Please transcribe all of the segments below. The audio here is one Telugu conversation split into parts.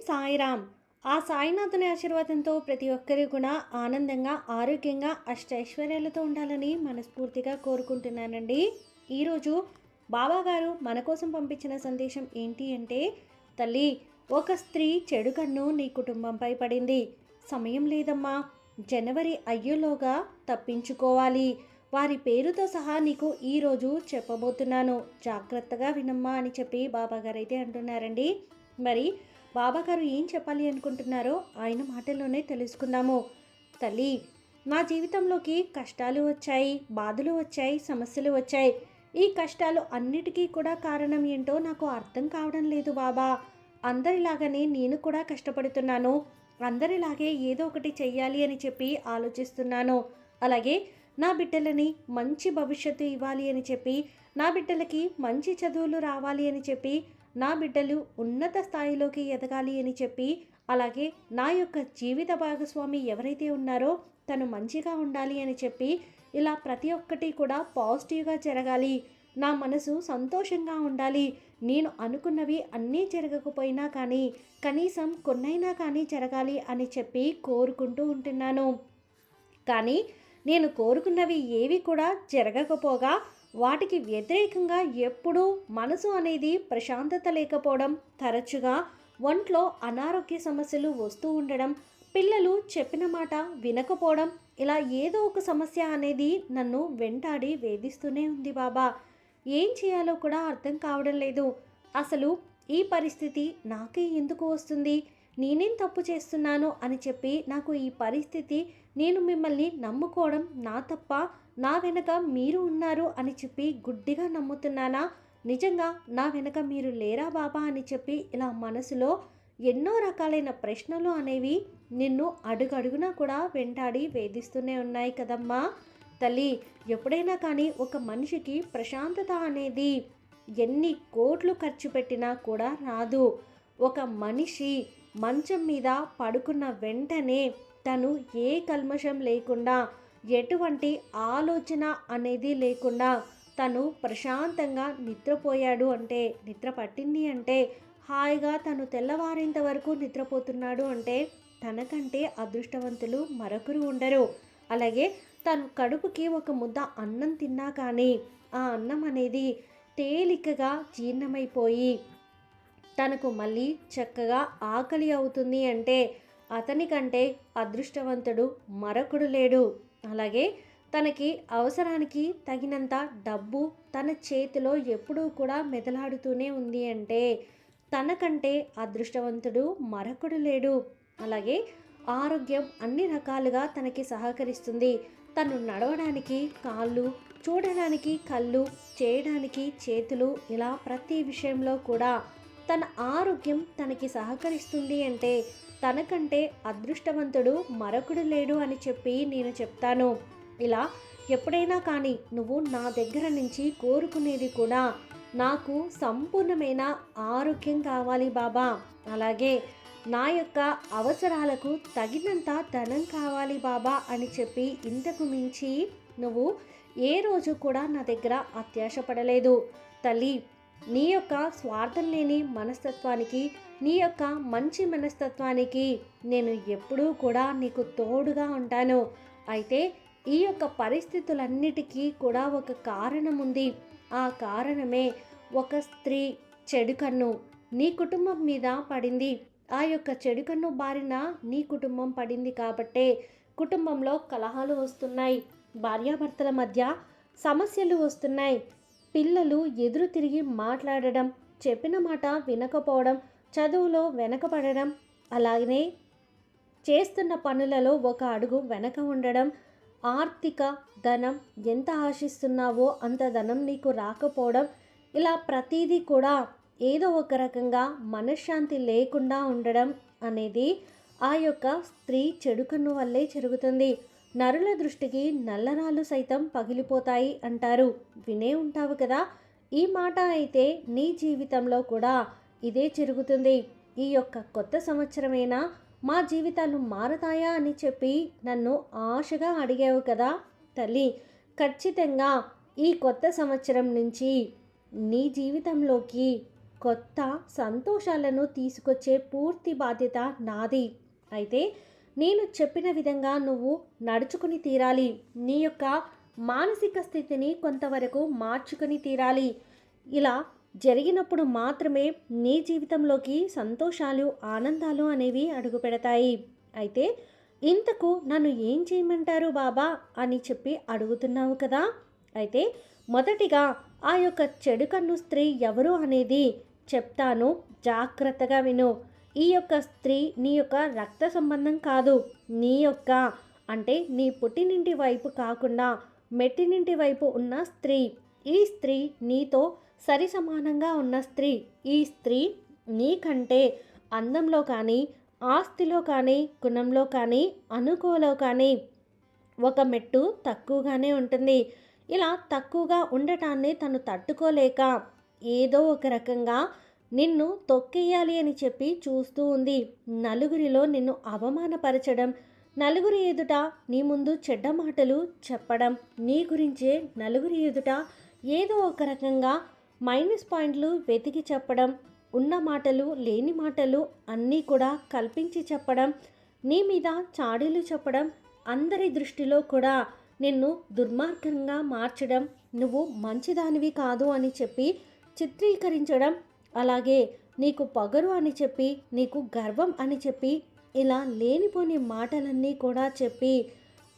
సాయిరామ్ ఆ సాయినాథుని ఆశీర్వాదంతో ప్రతి ఒక్కరి కూడా ఆనందంగా ఆరోగ్యంగా అష్టైశ్వర్యాలతో ఉండాలని మనస్ఫూర్తిగా కోరుకుంటున్నానండి. ఈరోజు బాబాగారు మన కోసం పంపించిన సందేశం ఏంటి అంటే తల్లి ఒక స్త్రీ చెడు కన్ను నీ కుటుంబంపై పడింది. సమయం లేదమ్మా. జనవరి అయ్యేలోగా తప్పించుకోవాలి. వారి పేరుతో సహా నీకు ఈరోజు చెప్పబోతున్నాను. జాగ్రత్తగా వినమ్మా అని చెప్పి బాబాగారు అయితే అంటున్నారండి. మరి బాబాగారు ఏం చెప్పాలి అనుకుంటున్నారో ఆయన మాటల్లోనే తెలుసుకుందాము. తల్లి నా జీవితంలోకి కష్టాలు వచ్చాయి బాధలు వచ్చాయి సమస్యలు వచ్చాయి. ఈ కష్టాలు అన్నిటికీ కూడా కారణం ఏంటో నాకు అర్థం కావడం లేదు బాబా. అందరిలాగానే నేను కూడా కష్టపడుతున్నాను. అందరిలాగే ఏదో ఒకటి చెయ్యాలి అని చెప్పి ఆలోచిస్తున్నాను. అలాగే నా బిడ్డలని మంచి భవిష్యత్తు ఇవ్వాలి అని చెప్పి నా బిడ్డలకి మంచి చదువులు రావాలి అని చెప్పి నా బిడ్డలు ఉన్నత స్థాయిలోకి ఎదగాలి అని చెప్పి అలాగే నా యొక్క జీవిత భాగస్వామి ఎవరైతే ఉన్నారో తను మంచిగా ఉండాలి అని చెప్పి ఇలా ప్రతి ఒక్కటి కూడా పాజిటివ్గా జరగాలి. నా మనసు సంతోషంగా ఉండాలి. నేను అనుకున్నవి అన్నీ జరగకపోయినా కానీ కనీసం కొన్నైనా కానీ జరగాలి అని చెప్పి కోరుకుంటూ ఉంటున్నాను. కానీ నేను కోరుకున్నవి ఏవి కూడా జరగకపోగా వాటికి వ్యతిరేకంగా ఎప్పుడూ మనసు అనేది ప్రశాంతత లేకపోవడం తరచుగా ఒంట్లో అనారోగ్య సమస్యలు వస్తూ ఉండడం పిల్లలు చెప్పిన మాట వినకపోవడం ఇలా ఏదో ఒక సమస్య అనేది నన్ను వెంటాడి వేధిస్తూనే ఉంది బాబా. ఏం చేయాలో కూడా అర్థం కావడం లేదు. అసలు ఈ పరిస్థితి నాకే ఎందుకు వస్తుంది? నేనేం తప్పు చేస్తున్నాను అని చెప్పి నాకు ఈ పరిస్థితి నేను మిమ్మల్ని నమ్ముకోవడం నా తప్ప నా వెనక మీరు ఉన్నారు అని చెప్పి గుడ్డిగా నమ్ముతున్నానా? నిజంగా నా వెనక మీరు లేరా బాబా అని చెప్పి ఇలా మనసులో ఎన్నో రకాలైన ప్రశ్నలు అనేవి నిన్ను అడుగడుగునా కూడా వెంటాడి వేధిస్తూనే ఉన్నాయి కదమ్మా. తల్లి ఎప్పుడైనా కానీ ఒక మనిషికి ప్రశాంతత అనేది ఎన్ని కోట్లు ఖర్చు పెట్టినా కూడా రాదు. ఒక మనిషి మంచం మీద పడుకున్న వెంటనే తను ఏ కల్మషం లేకుండా ఎటువంటి ఆలోచన అనేది లేకుండా తను ప్రశాంతంగా నిద్రపోయాడు అంటే నిద్ర పట్టింది అంటే హాయిగా తను తెల్లవారేంత వరకు నిద్రపోతున్నాడు అంటే తనకంటే అదృష్టవంతులు మరొకరు ఉండరు. అలాగే తను కడుపుకి ఒక ముద్ద అన్నం తిన్నా కానీ ఆ అన్నం అనేది తేలికగా జీర్ణమైపోయి తనకు మళ్ళీ చక్కగా ఆకలి అవుతుంది అంటే అతనికంటే అదృష్టవంతుడు మరొకడు లేడు. అలాగే తనకి అవసరానికి తగినంత డబ్బు తన చేతిలో ఎప్పుడూ కూడా మెదలాడుతూనే ఉంది అంటే తనకంటే అదృష్టవంతుడు మరొకడు లేడు. అలాగే ఆరోగ్యం అన్ని రకాలుగా తనకి సహకరిస్తుంది. తను నడవడానికి కాళ్ళు చూడడానికి కళ్ళు చేయడానికి చేతులు ఇలా ప్రతి విషయంలో కూడా తన ఆరోగ్యం తనకి సహకరిస్తుంది అంటే తనకంటే అదృష్టవంతుడు మరొకడు లేడు అని చెప్పి నేను చెప్తాను. ఇలా ఎప్పుడైనా కానీ నువ్వు నా దగ్గర నుంచి కోరుకునేది కూడా నాకు సంపూర్ణమైన ఆరోగ్యం కావాలి బాబా. అలాగే నా యొక్క అవసరాలకు తగినంత ధనం కావాలి బాబా అని చెప్పి ఇంతకు మించి నువ్వు ఏ రోజు కూడా నా దగ్గర అత్యాశపడలేదు. తల్లి నీ యొక్క స్వార్థం లేని మనస్తత్వానికి నీ యొక్క మంచి మనస్తత్వానికి నేను ఎప్పుడూ కూడా నీకు తోడుగా ఉంటాను. అయితే ఈ యొక్క పరిస్థితులన్నిటికీ కూడా ఒక కారణం ఉంది. ఆ కారణమే ఒక స్త్రీ చెడు కన్ను. నీ కుటుంబం మీద పడింది. ఆ యొక్క చెడు కన్ను బారిన నీ కుటుంబం పడింది కాబట్టే కుటుంబంలో కలహాలు వస్తున్నాయి. భార్యాభర్తల మధ్య సమస్యలు వస్తున్నాయి. పిల్లలు ఎదురు తిరిగి మాట్లాడడం చెప్పిన మాట వినకపోవడం చదువులో వెనకపడడం అలాగనే చేస్తున్న పనులలో ఒక అడుగు వెనక ఉండడం ఆర్థిక ధనం ఎంత ఆశిస్తున్నావో అంత ధనం నీకు రాకపోవడం ఇలా ప్రతీదీ కూడా ఏదో ఒక రకంగా మనశ్శాంతి లేకుండా ఉండడం అనేది ఆ యొక్క స్త్రీ చెడుకన్ను వల్లే జరుగుతుంది. నరుల దృష్టికి నల్లరాళ్ళు సైతం పగిలిపోతాయి అంటారు. వినే ఉంటావు కదా. ఈ మాట అయితే నీ జీవితంలో కూడా ఇదే జరుగుతుంది. ఈ యొక్క కొత్త సంవత్సరమైనా? మా జీవితాలు మారతాయా అని చెప్పి నన్ను ఆశగా అడిగావు కదా తల్లి. ఖచ్చితంగా ఈ కొత్త సంవత్సరం నుంచి నీ జీవితంలోకి కొత్త సంతోషాలను తీసుకొచ్చే పూర్తి బాధ్యత నాది. అయితే నేను చెప్పిన విధంగా నువ్వు నడుచుకుని తీరాలి. నీ యొక్క మానసిక స్థితిని కొంతవరకు మార్చుకుని తీరాలి. ఇలా జరిగినప్పుడు మాత్రమే నీ జీవితంలోకి సంతోషాలు ఆనందాలు అనేవి అడుగు పెడతాయి అయితే ఇంతకు నన్ను ఏం చేయమంటారు బాబా అని చెప్పి అడుగుతున్నావు కదా? అయితే మొదటిగా ఆ యొక్క చెడు కన్ను స్త్రీ ఎవరు అనేది చెప్తాను. జాగ్రత్తగా విను. ఈ యొక్క స్త్రీ నీ యొక్క రక్త సంబంధం కాదు. నీ యొక్క అంటే నీ పుట్టినింటి వైపు కాకుండా మెట్టినింటి వైపు ఉన్న స్త్రీ. ఈ స్త్రీ నీతో సరి సమానంగా ఉన్న స్త్రీ. ఈ స్త్రీ నీకంటే అందంలో కానీ ఆస్తిలో కానీ గుణంలో కానీ అనుకోలో కానీ ఒక మెట్టు తక్కువగానే ఉంటుంది. ఇలా తక్కువగా ఉండటాన్ని తను తట్టుకోలేక ఏదో ఒక రకంగా నిన్ను తొక్కేయాలి అని చెప్పి చూస్తూ ఉంది. నలుగురిలో నిన్ను అవమానపరచడం నలుగురి ఎదుట నీ ముందు చెడ్డ మాటలు చెప్పడం నీ గురించే నలుగురి ఎదుట ఏదో ఒక రకంగా మైనస్ పాయింట్లు వెతికి చెప్పడం ఉన్న మాటలు లేని మాటలు అన్నీ కూడా కల్పించి చెప్పడం నీ మీద చాడీలు చెప్పడం అందరి దృష్టిలో కూడా నిన్ను దుర్మార్గంగా మార్చడం నువ్వు మంచిదానివి కాదు అని చెప్పి చిత్రీకరించడం అలాగే నీకు పొగరు అని చెప్పి నీకు గర్వం అని చెప్పి ఇలా లేనిపోని మాటలన్నీ కూడా చెప్పి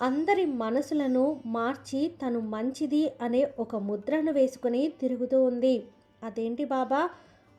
అందరి మనసులను మార్చి తను మంచిది అనే ఒక ముద్రను వేసుకుని తిరుగుతూ ఉంది. అదేంటి బాబా?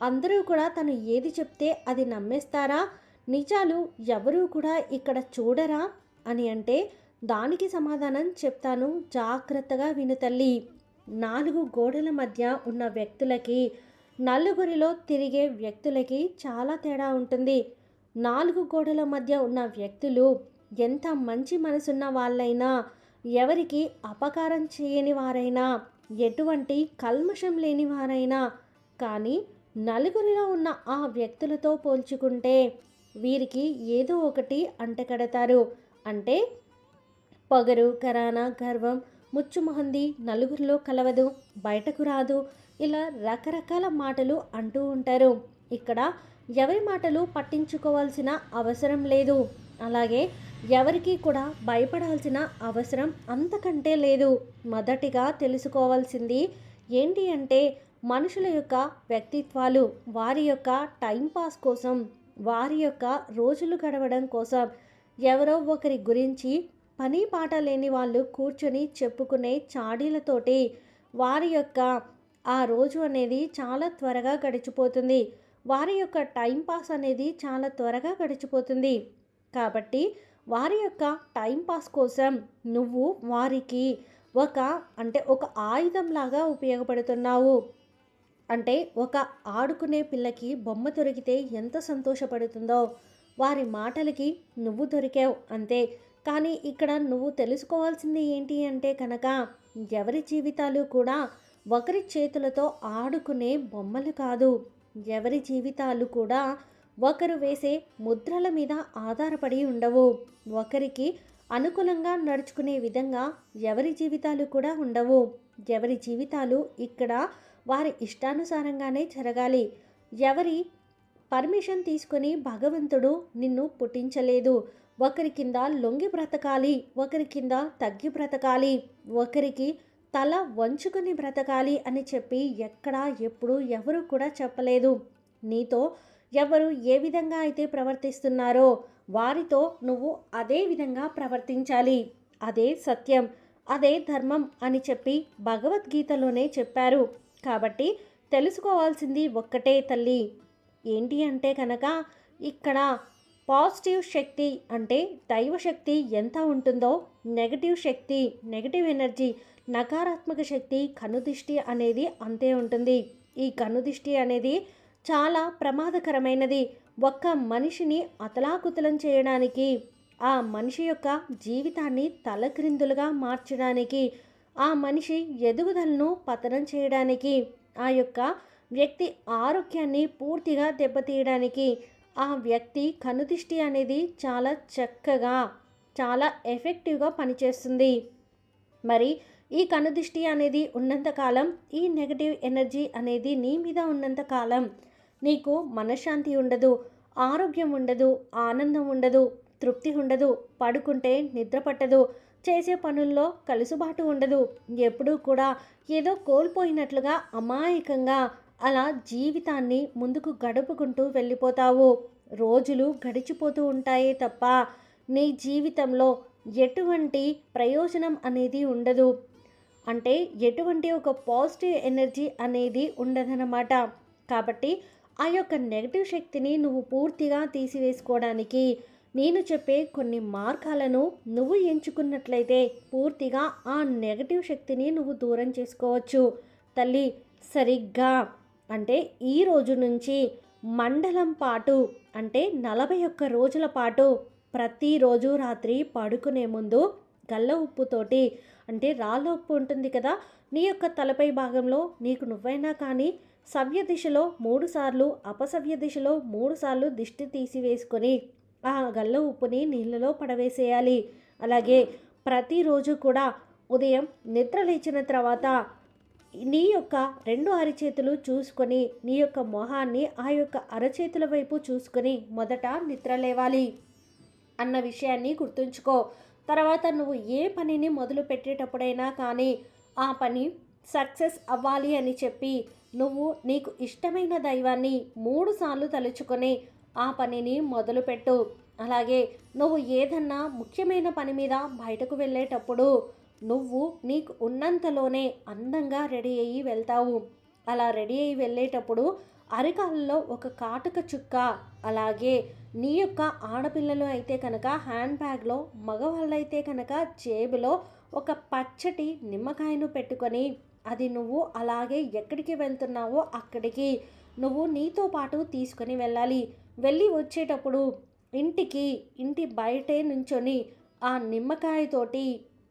అందరూ కూడా తను ఏది చెప్తే అది నమ్మేస్తారా? నిజాలు ఎవరూ కూడా ఇక్కడ చూడరా? అని అంటే దానికి సమాధానం చెప్తాను జాగ్రత్తగా విను తల్లి. నాలుగు గోడల మధ్య ఉన్న వ్యక్తులకి నలుగురిలో తిరిగే వ్యక్తులకి చాలా తేడా ఉంటుంది. నాలుగు గోడల మధ్య ఉన్న వ్యక్తులు ఎంత మంచి మనసున్న వాళ్ళైనా ఎవరికి అపకారం చేయని వారైనా ఎటువంటి కల్మషం లేని వారైనా కానీ నలుగురిలో ఉన్న ఆ వ్యక్తులతో పోల్చుకుంటే వీరికి ఏదో ఒకటి అంటకడతారు. అంటే పొగరు కరాన గర్వం ముచ్చుమొహంది నలుగురిలో కలవదు బయటకు రాదు ఇలా రకరకాల మాటలు అంటూ ఉంటారు. ఇక్కడ ఎవరి మాటలు పట్టించుకోవాల్సిన అవసరం లేదు. అలాగే ఎవరికి కూడా భయపడాల్సిన అవసరం అంతకంటే లేదు. మొదటిగా తెలుసుకోవాల్సింది ఏంటి అంటే మనుషుల యొక్క వ్యక్తిత్వాలు వారి యొక్క టైంపాస్ కోసం వారి యొక్క రోజులు గడవడం కోసం. ఎవరో ఒకరి గురించి పని పాట లేని వాళ్ళు కూర్చొని చెప్పుకునే చాడీలతోటి వారి యొక్క ఆ రోజు అనేది చాలా త్వరగా గడిచిపోతుంది. వారి యొక్క టైంపాస్ అనేది చాలా త్వరగా గడిచిపోతుంది. కాబట్టి వారి యొక్క టైంపాస్ కోసం నువ్వు వారికి ఒక అంటే ఒక ఆయుధంలాగా ఉపయోగపడుతున్నావు. అంటే ఒక ఆడుకునే పిల్లకి బొమ్మ దొరికితే ఎంత సంతోషపడుతుందో వారి మాటలకి నువ్వు దొరికావు అంతే. కానీ ఇక్కడ నువ్వు తెలుసుకోవాల్సింది ఏంటి అంటే కనుక ఎవరి జీవితాలు కూడా ఒకరి చేతులతో ఆడుకునే బొమ్మలు కాదు. ఎవరి జీవితాలు కూడా ఒకరు వేసే ముద్రల మీద ఆధారపడి ఉండవు. ఒకరికి అనుకూలంగా నడుచుకునే విధంగా ఎవరి జీవితాలు కూడా ఉండవు. ఎవరి జీవితాలు ఇక్కడ వారి ఇష్టానుసారంగానే జరగాలి. ఎవరి పర్మిషన్ తీసుకొని భగవంతుడు నిన్ను పుట్టించలేదు. ఒకరి కింద లొంగి బ్రతకాలి. ఒకరి కింద తగ్గి బ్రతకాలి. ఒకరికి తల వంచుకొని బ్రతకాలి అని చెప్పి ఎక్కడా ఎప్పుడు ఎవరు కూడా చెప్పలేదు. నీతో ఎవరు ఏ విధంగా అయితే ప్రవర్తిస్తున్నారో వారితో నువ్వు అదే విధంగా ప్రవర్తించాలి. అదే సత్యం అదే ధర్మం అని చెప్పి భగవద్గీతలోనే చెప్పారు. కాబట్టి తెలుసుకోవాల్సింది ఒక్కటే తల్లి. ఏంటి అంటే కనుక ఇక్కడ పాజిటివ్ శక్తి అంటే దైవశక్తి ఎంత ఉంటుందో నెగటివ్ శక్తి నెగటివ్ ఎనర్జీ నకారాత్మక శక్తి కనుదిష్టి అనేది అంతే ఉంటుంది. ఈ కనుదిష్టి అనేది చాలా ప్రమాదకరమైనది. ఒక్క మనిషిని అతలాకుతలం చేయడానికి ఆ మనిషి యొక్క జీవితాన్ని తలక్రిందులుగా మార్చడానికి ఆ మనిషి ఎదుగుదలను పతనం చేయడానికి ఆ యొక్క వ్యక్తి ఆరోగ్యాన్ని పూర్తిగా దెబ్బతీయడానికి ఆ వ్యక్తి కనుదిష్టి అనేది చాలా చక్కగా చాలా ఎఫెక్టివ్గా పనిచేస్తుంది. మరి ఈ కనుదిష్టి అనేది ఉన్నంతకాలం ఈ నెగటివ్ ఎనర్జీ అనేది నీ మీద ఉన్నంతకాలం నీకు మనశ్శాంతి ఉండదు ఆరోగ్యం ఉండదు ఆనందం ఉండదు తృప్తి ఉండదు పడుకుంటే నిద్ర పట్టదు చేసే పనుల్లో కలుసుబాటు ఉండదు ఎప్పుడూ కూడా ఏదో కోల్పోయినట్లుగా అమాయకంగా అలా జీవితాన్ని ముందుకు గడుపుకుంటూ వెళ్ళిపోతావు. రోజులు గడిచిపోతూ ఉంటాయే తప్ప నీ జీవితంలో ఎటువంటి ప్రయోజనం అనేది ఉండదు. అంటే ఎటువంటి ఒక పాజిటివ్ ఎనర్జీ అనేది ఉండదన్నమాట. కాబట్టి ఆ యొక్క నెగటివ్ శక్తిని నువ్వు పూర్తిగా తీసివేసుకోవడానికి నేను చెప్పే కొన్ని మార్గాలను నువ్వు ఎంచుకున్నట్లయితే పూర్తిగా ఆ నెగటివ్ శక్తిని నువ్వు దూరం చేసుకోవచ్చు. తల్లి సరిగ్గా అంటే ఈ రోజు నుంచి మండలం పాటు అంటే నలభై ఒక్క రోజుల పాటు ప్రతిరోజు రాత్రి పడుకునే ముందు గల్ల ఉప్పుతోటి అంటే రాళ్ళ ఉప్పు ఉంటుంది కదా నీ యొక్క తలపై భాగంలో నీకు నువ్వైనా కానీ సవ్య దిశలో మూడుసార్లు అపసవ్య దిశలో మూడుసార్లు దిష్టి దిష్టి తీసివేసుకొని ఆ గల్ల ఉప్పుని నీళ్ళలో పడవేసేయాలి. అలాగే ప్రతిరోజు కూడా ఉదయం నిద్ర లేచిన తర్వాత నీ యొక్క రెండు అరచేతులు చూసుకొని నీ యొక్క మొహాన్ని ఆ యొక్క అరచేతుల వైపు చూసుకొని మొదట నిద్ర లేవాలి అన్న విషయాన్ని గుర్తుంచుకో. తర్వాత నువ్వు ఏ పనిని మొదలు పెట్టేటప్పుడైనా కానీ ఆ పని సక్సెస్ అవ్వాలి అని చెప్పి నువ్వు నీకు ఇష్టమైన దైవాన్ని మూడుసార్లు తలుచుకొని ఆ పనిని మొదలుపెట్టు అలాగే నువ్వు ఏదన్నా ముఖ్యమైన పని మీద బయటకు వెళ్ళేటప్పుడు నువ్వు నీకు ఉన్నంతలోనే అందంగా రెడీ అయ్యి వెళ్తావు. అలా రెడీ అయ్యి వెళ్ళేటప్పుడు అరికాలలో ఒక కాటుక చుక్క అలాగే నీ యొక్క ఆడపిల్లలు అయితే కనుక హ్యాండ్ బ్యాగ్లో మగవాళ్ళైతే కనుక జేబులో ఒక పచ్చటి నిమ్మకాయను పెట్టుకొని అది నువ్వు అలాగే ఎక్కడికి వెళ్తున్నావో అక్కడికి నువ్వు నీతో పాటు తీసుకొని వెళ్ళాలి. వెళ్ళి వచ్చేటప్పుడు ఇంటికి ఇంటి బయటే నుంచొని ఆ నిమ్మకాయతోటి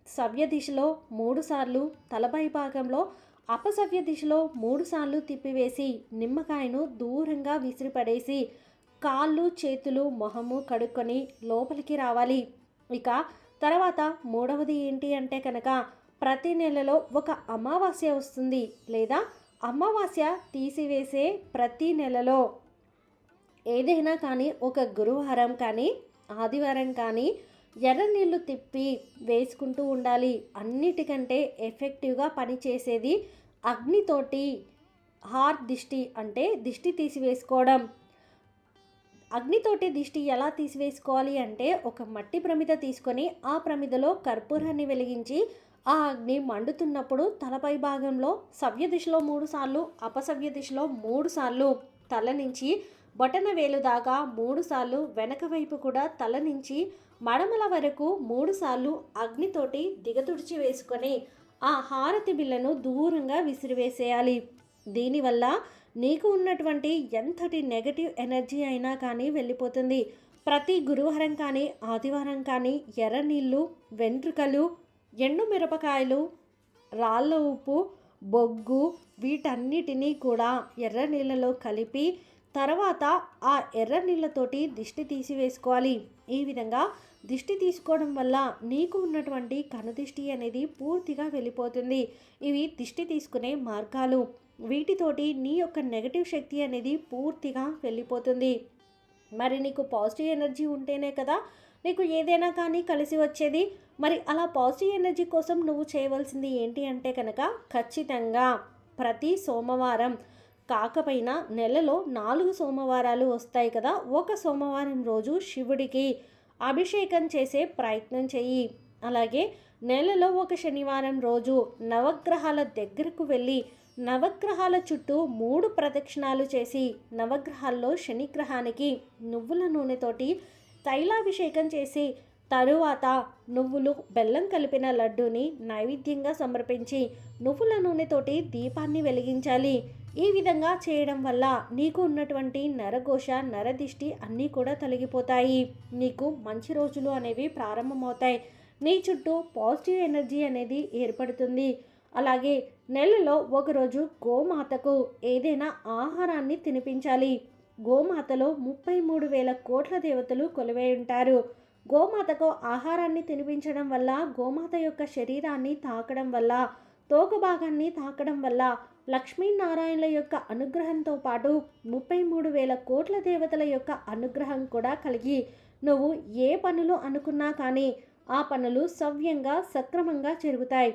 సవ్య దిశలో మూడుసార్లు తలపై భాగంలో అపసవ్య దిశలో మూడుసార్లు తిప్పివేసి నిమ్మకాయను దూరంగా విసిరిపడేసి కాళ్ళు చేతులు మొహము కడుక్కొని లోపలికి రావాలి. ఇక తర్వాత మూడవది ఏంటి అంటే కనుక ప్రతి నెలలో ఒక అమావాస్య వస్తుంది లేదా అమావాస్య తీసివేసే ప్రతి నెలలో. ఏదైనా కానీ ఒక గురువారం కానీ ఆదివారం కానీ ఎర్ర నీళ్ళు తిప్పి వేసుకుంటూ ఉండాలి. అన్నిటికంటే ఎఫెక్టివ్గా పనిచేసేది అగ్నితోటి హార్ దిష్టి అంటే దిష్టి తీసివేసుకోవడం. అగ్నితోటి దిష్టి ఎలా తీసివేసుకోవాలి అంటే ఒక మట్టి ప్రమిద తీసుకొని ఆ ప్రమిదలో కర్పూరాన్ని వెలిగించి ఆ అగ్ని మండుతున్నప్పుడు తలపై భాగంలో సవ్య దిశలో మూడు సార్లు అపసవ్య దిశలో మూడు సార్లు తల నుంచి బొటన వేలు దాకా మూడు సార్లు వెనక వైపు కూడా తల నుంచి మడమల వరకు మూడుసార్లు అగ్నితోటి దిగతుడిచి వేసుకొని ఆ హారతి బిళ్ళను దూరంగా విసిరివేసేయాలి. దీనివల్ల నీకు ఉన్నటువంటి ఎంతటి నెగటివ్ ఎనర్జీ అయినా కానీ వెళ్ళిపోతుంది. ప్రతి గురువారం కానీ ఆదివారం కానీ ఎర్ర నీళ్ళు వెంట్రుకలు ఎండు మిరపకాయలు రాళ్ళ ఉప్పు బొగ్గు వీటన్నిటినీ కూడా ఎర్ర నీళ్ళలో కలిపి తర్వాత ఆ ఎర్ర నీళ్ళతోటి దిష్టి తీసివేసుకోవాలి. ఈ విధంగా దిష్టి తీసుకోవడం వల్ల నీకు ఉన్నటువంటి కనుదిష్టి అనేది పూర్తిగా వెళ్ళిపోతుంది. ఇవి దిష్టి తీసుకునే మార్గాలు. వీటితోటి నీ యొక్క నెగటివ్ శక్తి అనేది పూర్తిగా వెళ్ళిపోతుంది. మరి నీకు పాజిటివ్ ఎనర్జీ ఉంటేనే కదా నీకు ఏదైనా కానీ కలిసి వచ్చేది. మరి అలా పాజిటివ్ ఎనర్జీ కోసం నువ్వు చేయవలసింది ఏంటి అంటే కనుక ఖచ్చితంగా ప్రతి సోమవారం కాకపోయినా నెలలో నాలుగు సోమవారాలు వస్తాయి కదా ఒక సోమవారం రోజు శివుడికి అభిషేకం చేసే ప్రయత్నం చెయ్యి. అలాగే నెలలో ఒక శనివారం రోజు నవగ్రహాల దగ్గరకు వెళ్ళి నవగ్రహాల చుట్టూ మూడు ప్రదక్షిణాలు చేసి నవగ్రహాల్లో శనిగ్రహానికి నువ్వుల నూనెతోటి తైలాభిషేకం చేసి తరువాత నువ్వులు బెల్లం కలిపిన లడ్డూని నైవేద్యంగా సమర్పించి నువ్వుల నూనెతోటి దీపాన్ని వెలిగించాలి. ఈ విధంగా చేయడం వల్ల నీకు ఉన్నటువంటి నరఘోష నరదిష్టి అన్నీ కూడా తొలగిపోతాయి. నీకు మంచి రోజులు అనేవి ప్రారంభమవుతాయి. నీ చుట్టూ పాజిటివ్ ఎనర్జీ అనేది ఏర్పడుతుంది. అలాగే నెలలో ఒకరోజు గోమాతకు ఏదైనా ఆహారాన్ని తినిపించాలి. గోమాతలో ముప్పై మూడు వేల కోట్ల దేవతలు కొలువై ఉంటారు. గోమాతకు ఆహారాన్ని తినిపించడం వల్ల గోమాత యొక్క శరీరాన్ని తాకడం వల్ల తోక భాగాన్ని తాకడం వల్ల లక్ష్మీనారాయణుల యొక్క అనుగ్రహంతో పాటు ముప్పై మూడు వేల కోట్ల దేవతల యొక్క అనుగ్రహం కూడా కలిగి నువ్వు ఏ పనులు అనుకున్నా కానీ ఆ పనులు సవ్యంగా సక్రమంగా జరుగుతాయి.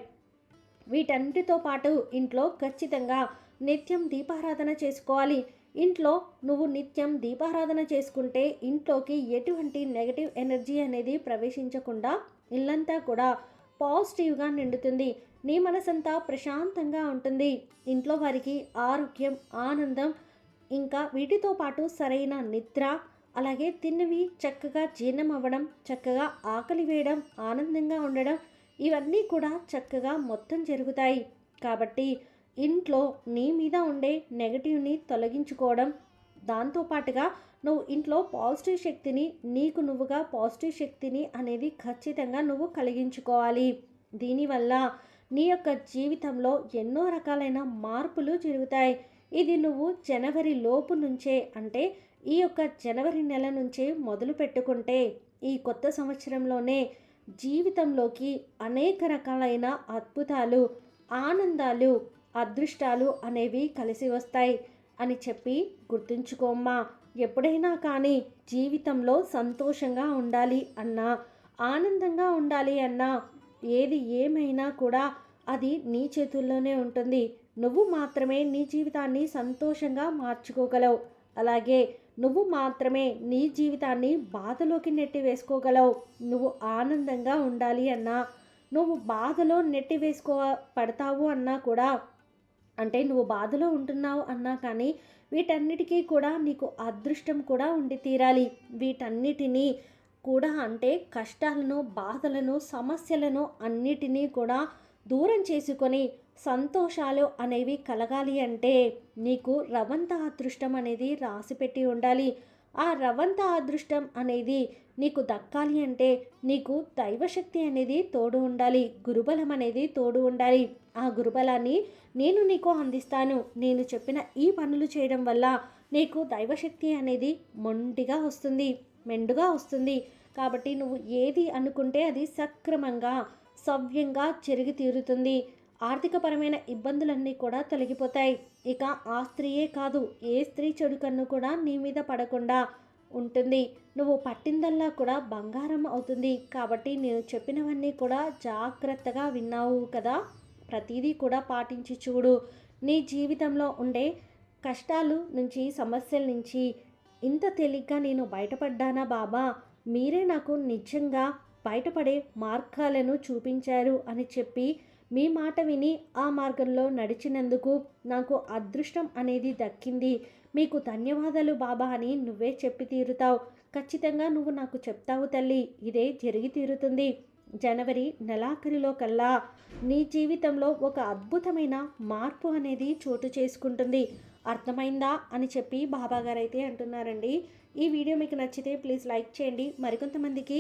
వీటన్నిటితో పాటు ఇంట్లో ఖచ్చితంగా నిత్యం దీపారాధన చేసుకోవాలి. ఇంట్లో నువ్వు నిత్యం దీపారాధన చేసుకుంటే ఇంట్లోకి ఎటువంటి నెగటివ్ ఎనర్జీ అనేది ప్రవేశించకుండా ఇల్లంతా కూడా పాజిటివ్గా నిండుతుంది. నీ మనసంతా ప్రశాంతంగా ఉంటుంది. ఇంట్లో వారికి ఆరోగ్యం ఆనందం ఇంకా వీటితో పాటు సరైన నిద్ర అలాగే తిన్నవి చక్కగా జీర్ణం అవ్వడం చక్కగా ఆకలి వేయడం ఆనందంగా ఉండడం ఇవన్నీ కూడా చక్కగా మొత్తం జరుగుతాయి. కాబట్టి ఇంట్లో నీ మీద ఉండే నెగటివ్ని తొలగించుకోవడం దాంతోపాటుగా నువ్వు ఇంట్లో పాజిటివ్ శక్తిని నీకు నువ్వుగా పాజిటివ్ శక్తిని అనేది ఖచ్చితంగా నువ్వు కలిగించుకోవాలి. దీనివల్ల నీ యొక్క జీవితంలో ఎన్నో రకాలైన మార్పులు జరుగుతాయి. ఇది నువ్వు జనవరి లోపు నుంచే అంటే ఈ యొక్క జనవరి నెల నుంచే మొదలు పెట్టుకుంటే ఈ కొత్త సంవత్సరంలోనే జీవితంలోకి అనేక రకాలైన అద్భుతాలు ఆనందాలు అదృష్టాలు అనేవి కలిసి వస్తాయి అని చెప్పి గుర్తుంచుకోమ్మా. ఎప్పుడైనా కానీ జీవితంలో సంతోషంగా ఉండాలి అన్నా ఆనందంగా ఉండాలి అన్నా ఏది ఏమైనా కూడా అది నీ చేతుల్లోనే ఉంటుంది. నువ్వు మాత్రమే నీ జీవితాన్ని సంతోషంగా మార్చుకోగలవు. అలాగే నువ్వు మాత్రమే నీ జీవితాన్ని బాధలోకి నెట్టి వేసుకోగలవు నువ్వు ఆనందంగా ఉండాలి అన్నా నువ్వు బాధలో నెట్టి వేసుకో పడతావు అన్నా కూడా అంటే నువ్వు బాధలో ఉంటున్నావు అన్నా కానీ వీటన్నిటికీ కూడా నీకు అదృష్టం కూడా ఉండి తీరాలి. వీటన్నిటినీ కూడా అంటే కష్టాలను బాధలను సమస్యలను అన్నిటినీ కూడా దూరం చేసుకొని సంతోషాలు అనేవి కలగాలి అంటే నీకు రవంత అదృష్టం అనేది రాసిపెట్టి ఉండాలి. ఆ రవంత అదృష్టం అనేది నీకు దక్కాలి అంటే నీకు దైవశక్తి అనేది తోడు ఉండాలి. గురుబలం అనేది తోడు ఉండాలి. ఆ గురుబలాన్ని నేను నీకు అందిస్తాను. నేను చెప్పిన ఈ పనులు చేయడం వల్ల నీకు దైవశక్తి అనేది మొండిగా వస్తుంది. మెండుగా వస్తుంది. కాబట్టి నువ్వు ఏది అనుకుంటే అది సక్రమంగా సవ్యంగా చెరిగి తీరుతుంది. ఆర్థికపరమైన ఇబ్బందులన్నీ కూడా తొలగిపోతాయి. ఇక ఆ స్త్రీయే కాదు ఏ స్త్రీ చెడు కన్ను కూడా నీ మీద పడకుండా ఉంటుంది. నువ్వు పట్టిందల్లా కూడా బంగారం అవుతుంది. కాబట్టి నేను చెప్పినవన్నీ కూడా జాగ్రత్తగా విన్నావు కదా? ప్రతిదీ కూడా పాటించి చూడు. నీ జీవితంలో ఉండే కష్టాలు నుంచి సమస్యల నుంచి ఇంత తేలిగ్గా నేను బయటపడ్డానా బాబా? మీరే నాకు నిజంగా బయటపడే మార్గాలను చూపించారు అని చెప్పి మీ మాట విని ఆ మార్గంలో నడిచినందుకు నాకు అదృష్టం అనేది దక్కింది. మీకు ధన్యవాదాలు బాబా అని నువ్వే చెప్పి తీరుతావు. ఖచ్చితంగా నువ్వు నాకు చెప్తావు తల్లి. ఇదే జరిగి తీరుతుంది. జనవరి నెలాఖరిలో కల్లా నీ జీవితంలో ఒక అద్భుతమైన మార్పు అనేది చోటు చేసుకుంటుంది. అర్థమైందా అని చెప్పి బాబాగారు అయితే అంటున్నారండి. ఈ వీడియో మీకు నచ్చితే ప్లీజ్ లైక్ చేయండి. మరికొంతమందికి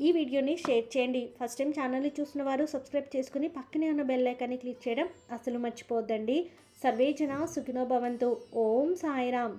ఈ వీడియోని షేర్ చేయండి. ఫస్ట్ టైం ఛానల్ని చూసిన వారు సబ్స్క్రైబ్ చేసుకుని పక్కనే ఉన్న బెల్ ఐకాన్ని క్లిక్ చేయడం అసలు మర్చిపోద్దండి సర్వేజన సుఖినోభవంతు ఓం సాయిరామ్.